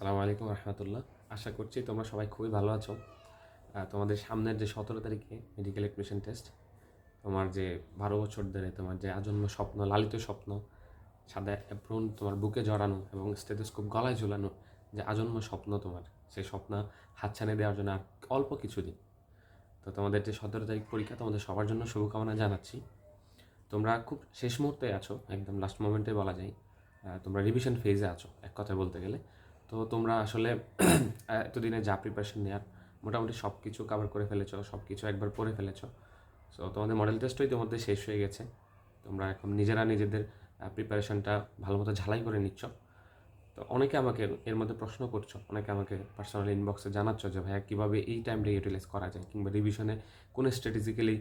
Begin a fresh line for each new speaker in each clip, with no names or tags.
আসসালামু আলাইকুম রহমতুল্লাহ। আশা করছি তোমরা সবাই খুবই ভালো আছো। তোমাদের সামনের যে সতেরো তারিখে মেডিকেল অ্যাডমিশন টেস্ট তোমার যে বারো বছর ধরে তোমার যে আজন্ম স্বপ্ন, লালিত স্বপ্ন, সাদা অ্যাপ্রন তোমার বুকে জড়ানো এবং স্টেথোস্কোপ গলায় ঝুলানো যে আজন্ম স্বপ্ন তোমার, সেই স্বপ্ন হাতছানি দেওয়ার জন্য আর অল্প কিছুদিন। তো তোমাদের যে সতেরো তারিখ পরীক্ষা, তোমাদের সবার জন্য শুভকামনা জানাচ্ছি। তোমরা খুব শেষ মুহূর্তে আছো, একদম লাস্ট মোমেন্টে বলা যায়। তোমরা রিভিশন ফেজে আছো, এক কথায় বলতে গেলে। তো তোমরা আসলে, এতদিনে যা প্রিপারেশন নেওয়ার মোটামুটি সব কিছু কভার করে ফেলেছো সব কিছু একবার পড়ে ফেলেছো। সো তোমাদের মডেল টেস্টও ইতিমধ্যে শেষ হয়ে গেছে। তোমরা এখন নিজেরা নিজেদের প্রিপারেশনটা ভালো মতো ঝালাই করে নিচ্ছ। তো অনেকে আমাকে এর মধ্যে প্রশ্ন করছ, অনেকে আমাকে পার্সোনাল ইনবক্সে জানাচ্ছ যে, ভাইয়া, কীভাবে এই টাইমটা ইউটিলাইজ করা যায়? কিংবা রিভিশনে কোন স্ট্র্যাটেজিক্যালি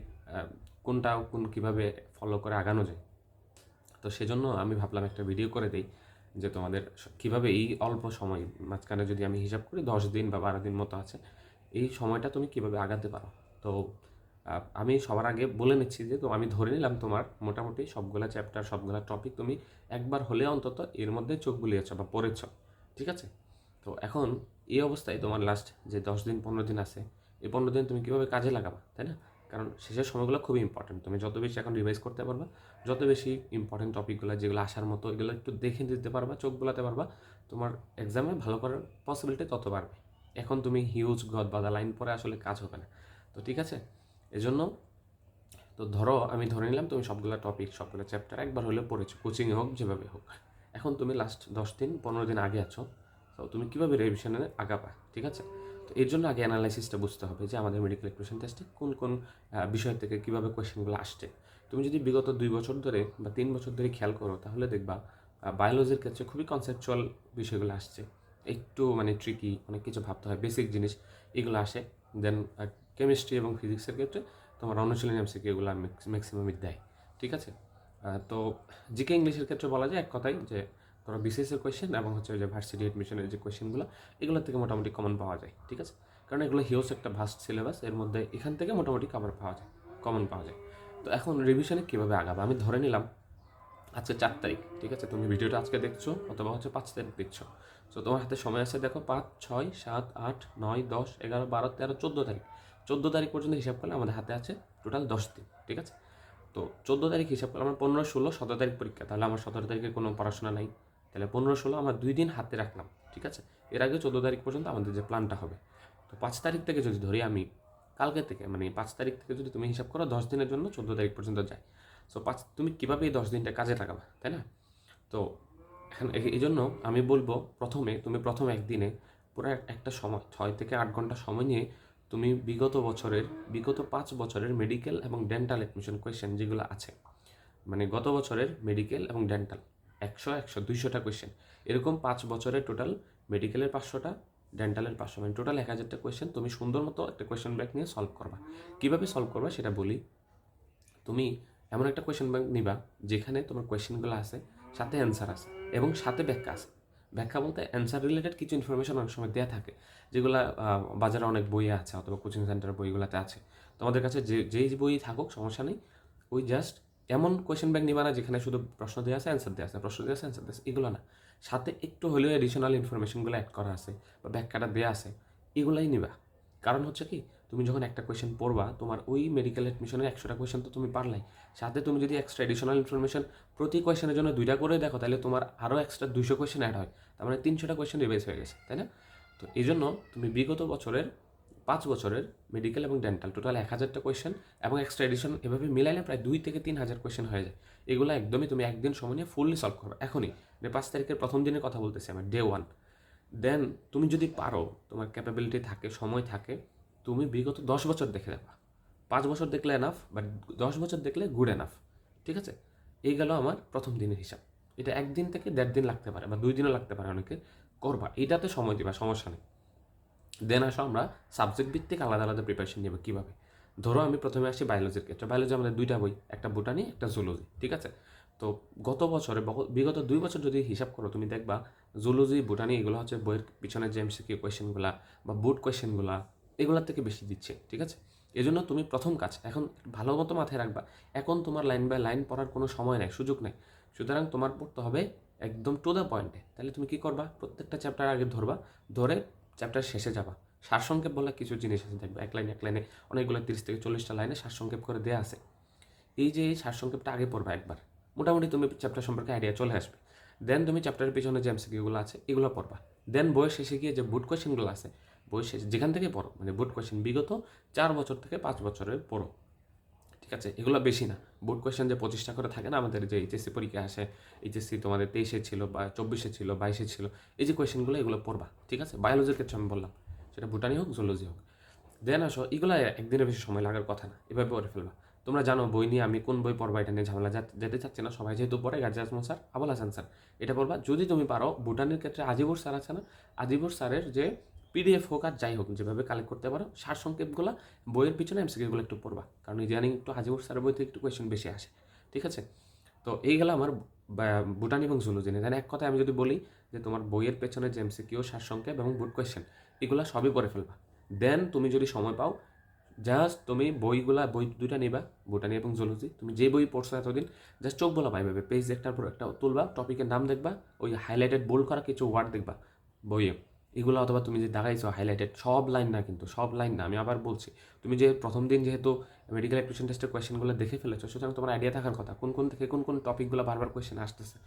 কোনটা কোন কীভাবে ফলো করে আগানো যায়? তো সেজন্য আমি ভাবলাম একটা ভিডিও করে দিই। যে তোমাদের কীভাবে এই অল্প সময়, মাঝখানে যদি আমি হিসাব করি দশ দিন বা বারো দিন মতো আছে, এই সময়টা তুমি কীভাবে আগাতে পারো? তো আমি সবার আগে বলে নিচ্ছি যে, তো আমি ধরে নিলাম তোমার মোটামুটি সবগুলা চ্যাপ্টার সবগুলা টপিক তুমি একবার হলে অন্তত এর মধ্যে চোখ বুলিয়েছ বা পড়েছ, ঠিক আছে? তো এখন এই অবস্থায় তোমার লাস্ট যে দশ দিন, পনেরো দিন আছে, এই পনেরো দিন তুমি কীভাবে কাজে লাগাবা, তাই না? কারণ শেষের সময়গুলো খুবই ইম্পর্টেন্ট তুমি যত বেশি এখন রিভাইজ করতে পারবা, যত বেশি ইম্পর্টেন্ট টপিকগুলো যেগুলো আসার মতো, এগুলো একটু দেখে দিতে পারবা, চোখ বোলাতে পারবা, তোমার এক্সামে ভালো করার পসিবিলিটি তত বাড়বে। এখন তুমি হিউজ গদ বাদা লাইন পরে আসলে কাজ হবে না। তো ঠিক আছে? এজন্য তো ধরো আমি ধরে নিলাম তুমি সবগুলো টপিক সবগুলো চ্যাপ্টার একবার হলে পড়েছো কোচিংয়ে হোক, যেভাবে হোক। এখন তুমি লাস্ট দশ দিন, পনেরো দিন আগে আছো। তো তুমি কীভাবে রিভিশনে আগাবা? ঠিক আছে? এর জন্য আগে অ্যানালাইসিসটা বুঝতে হবে যে আমাদের মেডিকেল এডুকেশন টেস্টে কোন কোন বিষয় থেকে কীভাবে কোয়েশ্চেনগুলো আসছে। তুমি যদি বিগত দুই বছর ধরে বা তিন বছর ধরে খেয়াল করো, তাহলে দেখবা বায়োলজির ক্ষেত্রে খুবই কনসেপচুয়াল বিষয়গুলো আসছে। একটু মানে ট্রিকি অনেক কিছু ভাবতে হয় বেসিক জিনিস, এগুলো আসে। দেন কেমিস্ট্রি এবং ফিজিক্সের ক্ষেত্রে তোমার অনুশীলনী এমসিকে এগুলো ম্যাক্সিমামই দেয়। ঠিক আছে? তো জিকে ইংলিশের ক্ষেত্রে বলা যায় এক কথাই যে ধরো বিসিএসের কোয়েশ্চেন এবং হচ্ছে ওই যে ভার্সিটি অ্যাডমিশনের যে কোয়েশ্চেনগুলো এগুলো থেকে মোটামুটি কমন পাওয়া যায়, ঠিক আছে? কারণ এগুলো হিউজ একটা ভাস্ট সিলেবাস এর মধ্যে এখান থেকে মোটামুটি কভার পাওয়া যায় কমন পাওয়া যায়। তো এখন রিভিশনে কীভাবে আগাবো? আমি ধরে নিলাম, আজকে চার তারিখ, ঠিক আছে? তুমি ভিডিওটা আজকে দেখছ অথবা হচ্ছে পাঁচ তারিখ দেখছ। তো তোমার হাতে সময় আছে, দেখো, পাঁচ, ছয়, সাত, আট, নয়, দশ, এগারো, বারো, তেরো, চোদ্দ তারিখ। চোদ্দ তারিখ পর্যন্ত হিসাব করলে আমাদের হাতে আছে টোটাল দশ দিন, ঠিক আছে? তো চোদ্দ তারিখ হিসাব করলে আমার পনেরো, ষোলো, সতেরো তারিখ পরীক্ষা, তাহলে আমার সতেরো তারিখে কোনো পড়াশোনা নাই। তাহলে পনেরো ষোলো আমরা দুই দিন হাতে রাখলাম, ঠিক আছে? এর আগে চোদ্দ তারিখ পর্যন্ত আমাদের যে প্ল্যানটা হবে। তো পাঁচ তারিখ থেকে যদি ধরি আমি, কালকে থেকে মানে পাঁচ তারিখ থেকে যদি তুমি হিসাব করো, দশ দিনের জন্য চোদ্দ তারিখ পর্যন্ত যায়। সো পাঁচ, তুমি কীভাবে এই দশ দিনটা কাজে লাগাবা, তাই না? তো এখন এই- জন্য আমি বলব প্রথমে, তুমি প্রথম একদিনে পুরো এক- একটা সময়, ছয় থেকে আট ঘণ্টা সময় নিয়ে তুমি বিগত বছরের, বিগত পাঁচ বছরের মেডিকেল এবং ডেন্টাল অ্যাডমিশন কোয়েশ্চেন যেগুলো আছে মানে গত বছরের মেডিকেল এবং ডেন্টাল একশো একশো, দুইশোটা কোয়েশ্চেন এরকম পাঁচ বছরের টোটাল মেডিকেলের পাঁচশোটা ডেন্টালের পাঁচশো মানে টোটাল এক হাজারটা কোয়েশ্চেন তুমি সুন্দর মতো একটা কোয়েশ্চেন ব্যাংক নিয়ে সলভ করবা। কীভাবে সলভ করবা সেটা বলি। তুমি এমন একটা কোয়েশ্চেন ব্যাংক নিবা যেখানে তোমার কোয়েশ্চেনগুলো আছে, সাথে অ্যান্সার আছে এবং সাথে ব্যাখ্যা আছে। ব্যাখ্যা বলতে অ্যান্সার রিলেটেড কিছু ইনফরমেশন অনেক সময় দেওয়া থাকে, যেগুলো বাজারে অনেক বই আছে অথবা কোচিং সেন্টারের বইগুলোতে আছে। তোমাদের কাছে যে, যেই বই থাকুক সমস্যা নেই, ওই জাস্ট এমন কোয়েশ্চেন ব্যাংক নিবা না যেখানে শুধু প্রশ্ন দেওয়া আছে অ্যান্সার দেওয়া আছে। প্রশ্ন দেওয়া আছে অ্যান্সার দেওয়া আছে। এগুলো না। সাথে একটু হলেও এডিশনাল ইনফরমেশনগুলো অ্যাড করা আছে বা ব্যাখ্যাটা দেওয়া আছে, এগুলাই নিবা। কারণ হচ্ছে কি, তুমি যখন একটা কোয়েশ্চেন পড়বা, তোমার ওই মেডিকেল অ্যাডমিশনের একশোটা কোয়েশ্চেন তো তুমি পারলাই। সাথে তুমি যদি এক্সট্রা এডিশনাল ইনফরমেশন প্রতি কোয়েশ্চেনের জন্য দুইটা করে দেখো, তাহলে তোমার আরও এক্সট্রা দুইশো কোয়েশ্চেন অ্যাড হয়। তার মানে তিনশোটা কোয়েশ্চেন রিভাইজ হয়ে গেছে, তাই না? তো এই জন্য তুমি বিগত বছরের পাঁচ বছরের মেডিকেল এবং ডেন্টাল টোটাল এক হাজারটা কোয়েশ্চেন এবং এক্সট্রা এডিশন এভাবে মিলাইলে প্রায় দুই থেকে তিন হাজার কোয়েশ্চেন হয়ে যায়। এগুলো একদমই তুমি একদিন সময় নিয়ে ফুললি সলভ করবে। এখনই মানে পাঁচ তারিখের প্রথম দিনের কথা বলতেছি আমার ডে ওয়ান দেন তুমি যদি পারো, তোমার ক্যাপাবিলিটি থাকে, সময় থাকে, তুমি বিগত দশ বছর দেখে যাবা পাঁচ বছর দেখলে এনাফ বাট দশ বছর দেখলে গুড এনাফ ঠিক আছে? এই গেল আমার প্রথম দিনের হিসাব। এটা একদিন থেকে দেড় দিন লাগতে পারে বা দুই দিনও লাগতে পারে অনেকে। করবা। এটাতে সময় দিবা, সমস্যা নেই। দেন আসো আমরা সাবজেক্ট ভিত্তিক আলাদা আলাদা প্রিপারেশন নেব কীভাবে? ধরো আমি প্রথমে আসি বায়োলজির ক্ষেত্রে। বায়োলজি আমাদের দুইটা বই, একটা বোটানি একটা জুলজি ঠিক আছে? তো গত বছরে বিগত দুই বছর যদি হিসাব করো, তুমি দেখবা জুলজি বোটানি এগুলো হচ্ছে বইয়ের পিছনে যে এমসিকিউ কোয়েশ্চেনগুলা বা বুট কোয়েশ্চেনগুলা এগুলোর থেকে বেশি দিচ্ছে, ঠিক আছে? এজন্য তুমি প্রথম কাজ, এখন ভালো মতো মাথায় রাখবা, এখন তোমার লাইন বাই লাইন পড়ার কোনো সময় নেই, সুযোগ নেই। সুতরাং তোমার পড়তে হবে একদম টু দ্য পয়েন্টে তাহলে তুমি কি করবা? প্রত্যেকটা চ্যাপ্টার আগে ধরবা, ধরে চ্যাপ্টার শেষে যাবা। সারসংক্ষেপ বলে কিছু জিনিস আছে, দেখবে, এক লাইনে এক লাইনে অনেকগুলো তিরিশ থেকে চল্লিশটা লাইনে সারসংক্ষেপ করে দেওয়া আছে। এই যে সারসংক্ষেপটা আগে পড়বা একবার। মোটামুটি তুমি চ্যাপ্টার সম্পর্কে আইডিয়া চলে আসবে। দেন তুমি চ্যাপ্টারের পিছনে যে এমসিকিউগুলো আছে, এগুলো পড়বা। দেন বইয়ের শেষে গিয়ে যে বুট কোয়েশনগুলো আছে বই শেষে যেখান থেকে পড়ো মানে বুট কোয়েশন বিগত চার বছর থেকে পাঁচ বছরের পড়ো। ঠিক আছে, এগুলো বেশি না। বোর্ড কোয়েশ্চেন যে পঁচিশটা করে থাকে না আমাদের, যে এইচএসসি পরীক্ষা আসে এইচএসসি তোমাদের তেইশে ছিল বা চব্বিশে ছিল বাইশে ছিল, এই যে কোয়েশ্চেনগুলো এগুলো পড়বা, ঠিক আছে? বায়োলজির ক্ষেত্রে আমি বললাম, সেটা ভুটানি হোক জুলজি হোক। দেন আসো, এগুলো একদিনের বেশি সময় লাগার কথা না, এভাবে পড়ে ফেলবা। তোমরা জানো বই নিয়ে আমি কোন বই পড়বা, এটা নিয়ে ঝামেলা যেতে চাচ্ছি না, সবাই যেহেতু পড়ে, গাজী আজমল স্যার, আবুল হাসান স্যার, এটা পড়বা। যদি তুমি পারো ভুটানের ক্ষেত্রে আজিবুর স্যার আছে না, আজিবুর স্যারের যে পিডিএফ হোক আর যাই হোক, যেভাবে কালেক্ট করতে পারো সার সংক্ষেপগুলো বইয়ের পিছনে এমসিকিউগুলো একটু পড়বা, কারণ ইদানিং একটু আজিবুর স্যারের বই থেকে একটু কোয়েশ্চেন বেশি আসে, ঠিক আছে? তো এই গেল আমার, বা- ভুটান এবং জুলজি নিয়ে এক কথায় আমি যদি বলি যে তোমার বইয়ের পেছনে যে এমসিকিউ সার সংক্ষেপ এবং বুট কোয়েশ্চেন এগুলো সবই পড়ে ফেলবা। দেন তুমি যদি সময় পাও জাস্ট তুমি বইগুলা, বই দুইটা নিবা বোটানি এবং জুলজি, তুমি যে বই পড়ছো এতদিন জাস্ট চোখ বলা পাইবে পেজ একটার পর একটা তুলবা টপিকের নাম দেখবা, ওই হাইলাইটেড বোল্ড করা কিছু ওয়ার্ড দেখবা, বইয়ে। এগুলো অথবা তুমি যে দেখাইছো হাইলাইটেড সব লাইন না কিন্তু, সব লাইন না। আমি আবার বলছি, তুমি যে প্রথম দিন যেহেতু মেডিকেল অ্যাপ্লিকেশন টেস্টের কোয়েশ্চেনগুলো দেখে ফেলেছো, সুতরাং তোমার আইডিয়া থাকার কথা, কোন কোন থেকে কোন কোন টপিকগুলো বারবার কোয়েশ্চেন আসতেছে,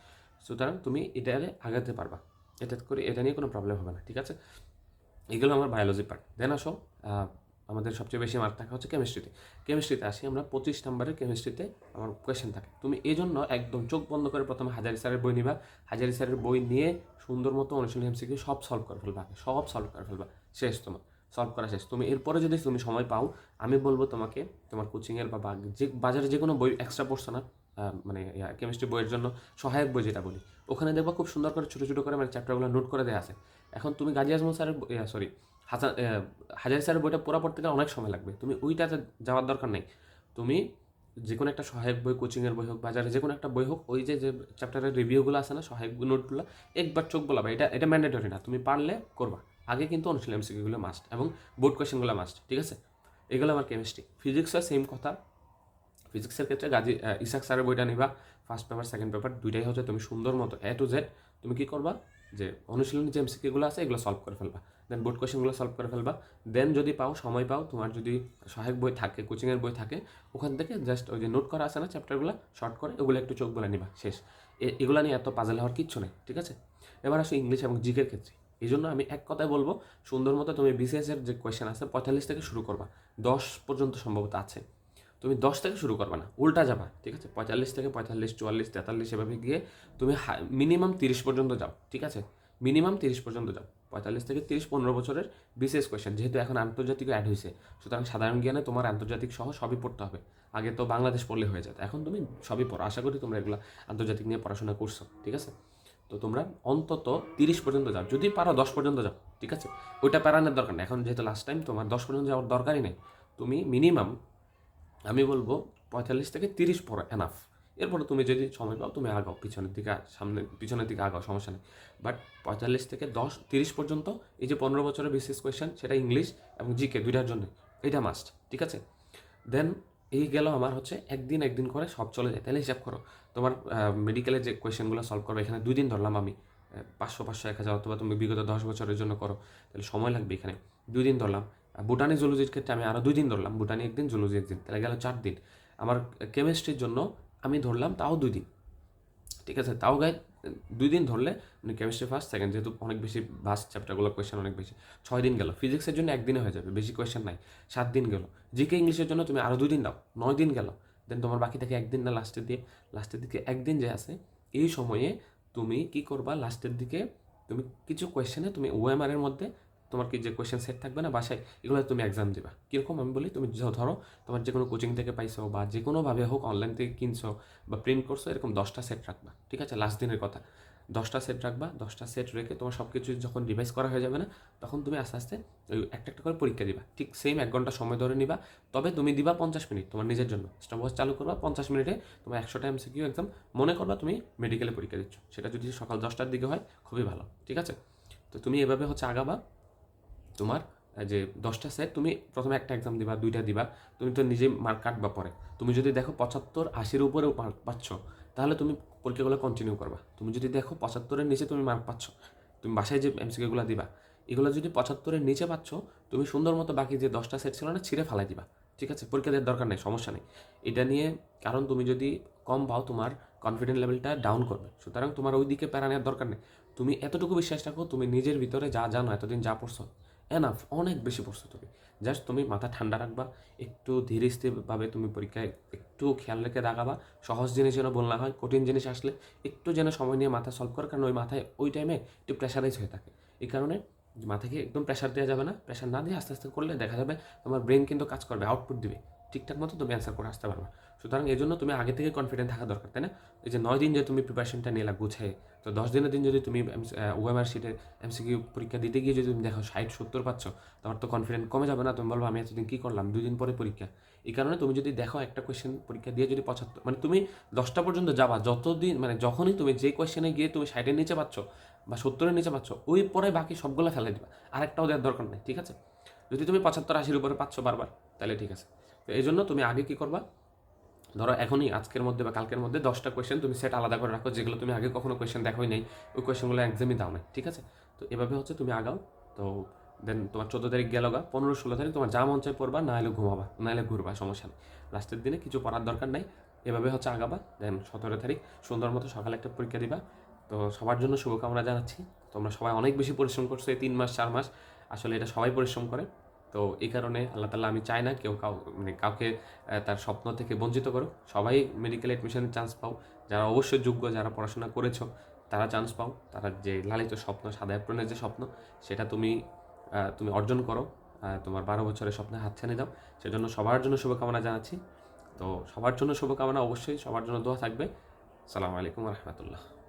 সুতরাং তুমি এটা আগাতে পারবা। এটা করে, এটা নিয়ে কোনো প্রবলেম হবে না, ঠিক আছে? এগুলো আমার বায়োলজি পার্ট দেন আসো আমাদের সবচেয়ে বেশি মার্ক থাকে হচ্ছে কেমিস্ট্রিতে কেমিস্ট্রিতে আসি আমরা, পঁচিশ নম্বরের কেমিস্ট্রিতে আমার কোয়েশ্চেন থাকে। তুমি এই জন্য একদম চোখ বন্ধ করে প্রথমে হাজারি স্যারের বই নিবা। হাজারি স্যারের বই নিয়ে সুন্দর মতো অনুশীলনী এমসিকিউ সব সলভ করে ফেলবা সব সলভ করে ফেলবা শেষ তোমার সলভ করা শেষ। তুমি এরপরে যদি তুমি সময় পাও আমি বলব তোমাকে তোমার কোচিংয়ের বা যে বাজারে যে কোনো বই এক্সট্রা পড়ছো না মানে কেমিস্ট্রি বইয়ের জন্য সহায়ক বই যেটা বলি ওখানে দেখবা খুব সুন্দর করে ছোটো ছোটো করে মানে চ্যাপ্টারগুলো নোট করে দেওয়া আছে। এখন তুমি গাজী আজমল স্যারের সরি আহ, হাজারি স্যারের বইটা পড়া পড়তে গেলে অনেক সময় লাগবে। তুমি ওইটাতে যাওয়ার দরকার নেই। তুমি যে কোনো একটা সহায়ক বই কোচিংয়ের বই হোক বাজারে যে কোনো একটা বই হোক, ওই যে যে চ্যাপ্টারের রিভিউগুলো আছে না, সহায়ক নোটগুলো একবার চোখ বলাবা। এটা এটা ম্যান্ডেটরি না। তুমি পারলে করবা। আগে কিন্তু অনুশীলন এমসিকিউগুলো মাস্ট এবং বোর্ড কোয়েশ্চেনগুলো মাস্ট ঠিক আছে? এগুলো আমার কেমিস্ট্রি ফিজিক্সের সেম কথা। ফিজিক্সের ক্ষেত্রে গাজী ইসাক স্যারের বইটা নিবা। ফার্স্ট পেপার সেকেন্ড পেপার দুইটাই হচ্ছে তুমি সুন্দর মতো এ টু জেড তুমি কী করবা? যে অনুশীলনী যে এমসিকিউগুলো আছে, এগুলো সলভ করে ফেলবা। দেন বোর্ড কোয়েশ্চেনগুলো সলভ করে ফেলবা। দেন যদি পাও, সময় পাও, তোমার যদি সহায়ক বই থাকে কোচিংয়ের বই থাকে, ওখান থেকে জাস্ট ওই যে নোট করা আছে না চ্যাপ্টারগুলো শর্ট করে ওগুলো একটু চোখ বলে নিবা, শেষ। এগুলো নিয়ে এত পাজল হওয়ার কিচ্ছু নেই, ঠিক আছে? এবার আসো ইংলিশ এবং জিকের ক্ষেত্রে। এই জন্য আমি এক কথায় বলব, সুন্দর মতো তুমি বিসিএস এর যে কোয়েশ্চেন আছে, পঁয়তাল্লিশ থেকে শুরু করবা। দশ পর্যন্ত সম্ভবত আছে। তুমি দশ থেকে শুরু করবে না, উল্টা যাবা, ঠিক আছে? পঁয়তাল্লিশ থেকে পঁয়তাল্লিশ, চুয়াল্লিশ, তেতাল্লিশ এভাবে গিয়ে তুমি মিনিমাম তিরিশ পর্যন্ত যাও, ঠিক আছে? মিনিমাম তিরিশ পর্যন্ত যাও, পঁয়তাল্লিশ থেকে তিরিশ পনেরো বছরের বিশেষ কোয়েশ্চেন যেহেতু এখন আন্তর্জাতিক অ্যাড হয়েছে সুতরাং সাধারণ জ্ঞানে তোমার আন্তর্জাতিক সহ সবই পড়তে হবে, আগে তো বাংলাদেশ পড়লে হয়ে যেত, এখন তুমি সবই পড়ো, আশা করি তোমরা এগুলো আন্তর্জাতিক নিয়ে পড়াশোনা করছ, ঠিক আছে? তো তোমরা অন্তত তিরিশ পর্যন্ত যাও, যদি পারো দশ পর্যন্ত যাও, ঠিক আছে? ওইটা প্যারানোর দরকার নেই, এখন যেহেতু লাস্ট টাইম তোমার দশ পর্যন্ত যাওয়ার দরকারই নেই, তুমি মিনিমাম আমি বলব পঁয়তাল্লিশ থেকে তিরিশ পড়ো এনাফ এরপরে তুমি যদি সময় পাও, তুমি আগাও, পিছনের দিকে, সামনে, পিছনের দিকে আগাও, সমস্যা নেই। বাট পঁয়তাল্লিশ থেকে দশ, তিরিশ পর্যন্ত এই যে পনেরো বছরের বিশেষ কোয়েশ্চেন সেটা ইংলিশ এবং জিকে দুইটার জন্য। এটা মাস্ট ঠিক আছে? দেন এই গেল আমার হচ্ছে একদিন একদিন করে সব চলে যায়। তাহলে হিসাব করো, তোমার মেডিকেলের যে কোয়েশ্চেনগুলো সলভ করবে, এখানে দুই দিন ধরলাম আমি। পাঁচশো পাঁচশো, এক হাজার অথবা তুমি বিগত দশ বছরের জন্য করো। তাহলে সময় লাগবে এখানে। দুই দিন ধরলাম। বুটানি জুলজির ক্ষেত্রে আমি আরও দুই দিন ধরলাম বুটানি একদিন জুলজি একদিন, তাহলে গেল চার দিন। আমার কেমিস্ট্রির জন্য আমি ধরলাম তাও দুই দিন। ঠিক আছে, তাও গায়ে দুই দিন ধরলে কেমিস্ট্রি ফার্স্ট সেকেন্ড যেহেতু অনেক বেশি ভাস্ট চ্যাপ্টারগুলো কোয়েশ্চেন অনেক বেশি, ছয় দিন গেল। ফিজিক্সের জন্য একদিনে হয়ে যাবে, বেশি কোয়েশ্চেন নাই, সাত দিন গেল। জিকে ইংলিশের জন্য তুমি আরও দুই দিন দাও, নয় দিন গেল। দেন তোমার বাকি থেকে একদিন না লাস্টের দিয়ে লাস্টের দিকে একদিন যে আছে, এই সময়ে তুমি কি করবা লাস্টের দিকে তুমি কিছু কোয়েশ্চেনে তুমি ওএমআর এর মধ্যে তোমার কি যে কোয়েশ্চেন সেট থাকবে না বাসায়, এগুলো তুমি এক্সাম দিবা। কীরকম আমি বলি, তুমি ধরো তোমার যে কোনো কোচিং থেকে পাইছো বা যে কোনোভাবে হোক অনলাইন থেকে কিনছো বা প্রিন্ট করছ, এরকম দশটা সেট রাখবা, ঠিক আছে? লাস্ট দিনের কথা। দশটা সেট রাখবা, দশটা সেট রেখে তোমার সব কিছু যখন রিভাইজ করা হয়ে যাবে না, তখন তুমি আস্তে আস্তে ওই একটা একটা করে পরীক্ষা দিবা। ঠিক সেম এক ঘণ্টা সময় ধরে নিবা, তবে তুমি দিবা পঞ্চাশ মিনিট তোমার নিজের জন্য। স্টপওয়াচ চালু করবা, পঞ্চাশ মিনিটে তোমার একশো একশোটা এমসিকিউ এক্সাম মনে করবা তুমি মেডিকেলে পরীক্ষা দিচ্ছ। সেটা যদি সকাল দশটার দিকে হয়, খুবই ভালো, ঠিক আছে? তো তুমি এভাবে হচ্ছে আগাবা তোমার যে দশটা সেট তুমি প্রথমে একটা এক্সাম দিবা, দুইটা দিবা, তুমি তো নিজে মার্ক কাটবা পরে। তুমি যদি দেখো পঁচাত্তর, আশির উপরেও মার্ক পাচ্ছ, তাহলে তুমি পরীক্ষাগুলো কন্টিনিউ করবা। তুমি যদি দেখো পঁচাত্তরের নিচে তুমি মার্ক পাচ্ছ, তুমি বাসায় যে এমসিকিউগুলো দিবা, এগুলো যদি পঁচাত্তরের নিচে পাচ্ছ, তুমি সুন্দর মতো বাকি যে দশটা সেট ছিল না, ছিঁড়ে ফালাই দিবা। ঠিক আছে? পরীক্ষা দেওয়ার দরকার নেই, সমস্যা নেই। এটা নিয়ে, কারণ তুমি যদি কম পাও, তোমার কনফিডেন্ট লেভেলটা ডাউন করবে। সুতরাং তোমার ওই দিকে প্যারা নেওয়ার দরকার নেই। তুমি এতটুকু বিশ্বাস রাখো, তুমি নিজের ভিতরে যা জানো, এতদিন যা পড়ছো এনাফ অনেক বেশি প্রস্তুত হবে জাস্ট তুমি মাথা ঠান্ডা রাখবা, একটু ধীরে স্থিরভাবে তুমি পরীক্ষায় একটু খেয়াল রেখে দাগাবা। সহজ জিনিস যেন বলনা হয়, কঠিন জিনিস আসলে একটু যেন সময় নিয়ে মাথা সলভ কর কারণ ওই মাথায় ওই টাইমে একটু প্রেশারাইজ হয়ে থাকে। এই কারণে মাথাকে একদম প্রেশার দেওয়া যাবে না। প্রেশার না দিয়ে আস্তে আস্তে করলে দেখা যাবে তোমার ব্রেন কিন্তু কাজ করবে আউটপুট দিবে। ঠিকঠাক মতো তুমি অ্যান্সার করে আসতে পারবে। সুতরাং এই জন্য তুমি আগে থেকে কনফিডেন্ট থাকা দরকার, তাই না? এই যে নয় দিন যে তুমি প্রিপারেশনটা নিয়ে গুছাই তো দশ দিনের দিন যদি তুমি ওএমআর শিটে এমসিকিউ পরীক্ষা দিতে গিয়ে যদি তুমি দেখো ষাট, সত্তর পাচ্ছ, তোমার তো কনফিডেন্ট কমে যাবে না। তুমি বলব, আমি এতদিন কী করলাম? দুই দিন পরে পরীক্ষা। এই কারণে তুমি যদি দেখো একটা কোয়েশ্চেন পরীক্ষা দিয়ে যদি পঁচাত্তর মানে তুমি দশটা পর্যন্ত যাবা, যতদিন মানে যখনই তুমি যে কোয়েশ্চেনে গিয়ে তুমি ষাটের নিচে পাচ্ছ বা সত্তরের নিচে পাচ্ছ, ওই পরে বাকি সবগুলো ফেলে দিবা। আরেকটাও দেওয়ার দরকার নেই, ঠিক আছে? যদি তুমি পঁচাত্তর আশির উপরে পাচ্ছ বারবার, তাহলে ঠিক আছে। তো এই জন্য তুমি আগে কী করবা? ধরো এখনই আজকের মধ্যে বা কালকের মধ্যে দশটা কোয়েশ্চেন তুমি সেট আলাদা করে রাখো, যেগুলো তুমি আগে কখনো কোয়েশ্চেন দেখোই নেই, ওই কোয়েশ্চেনগুলো একদমই দাও না ঠিক আছে? তো এভাবে হচ্ছে তুমি আগাও, তো দেন তোমার চোদ্দ তারিখ গেল গা, পনেরো ষোলো তারিখ তোমার যা চায় পড়বা, না এলে ঘুমাবা, না এলে ঘুরবা, সমস্যা নেই। লাস্টের দিনে কিছু পড়ার দরকার নাই, এভাবে হচ্ছে আগাবা দেন সতেরো তারিখ সুন্দর মতো সকালে একটা পরীক্ষা দিবা। তো সবার জন্য শুভকামনা জানাচ্ছি, তোমরা সবাই অনেক বেশি পরিশ্রম করছ এই তিন মাস, চার মাস, আসলে এটা সবাই পরিশ্রম করে। তো এই কারণে আল্লাহ তালা আমি চাই না কেউ কাউ মানে কাউকে তার স্বপ্ন থেকে বঞ্চিত করো সবাই মেডিকেল অ্যাডমিশনের চান্স পাও। যারা অবশ্যই যোগ্য, যারা পড়াশোনা করেছ, তারা চান্স পাও। তারা যে লালিত স্বপ্ন, সাদা অ্যাপ্রনের যে স্বপ্ন, সেটা তুমি তুমি অর্জন করো। তোমার বারো বছরের স্বপ্নে হাত হাতছানি দাও। সেজন্য সবার জন্য শুভকামনা জানাচ্ছি। তো সবার জন্য শুভকামনা অবশ্যই। সবার জন্য দোয়া থাকবে। সালামু আলাইকুম রহমতুল্লাহ।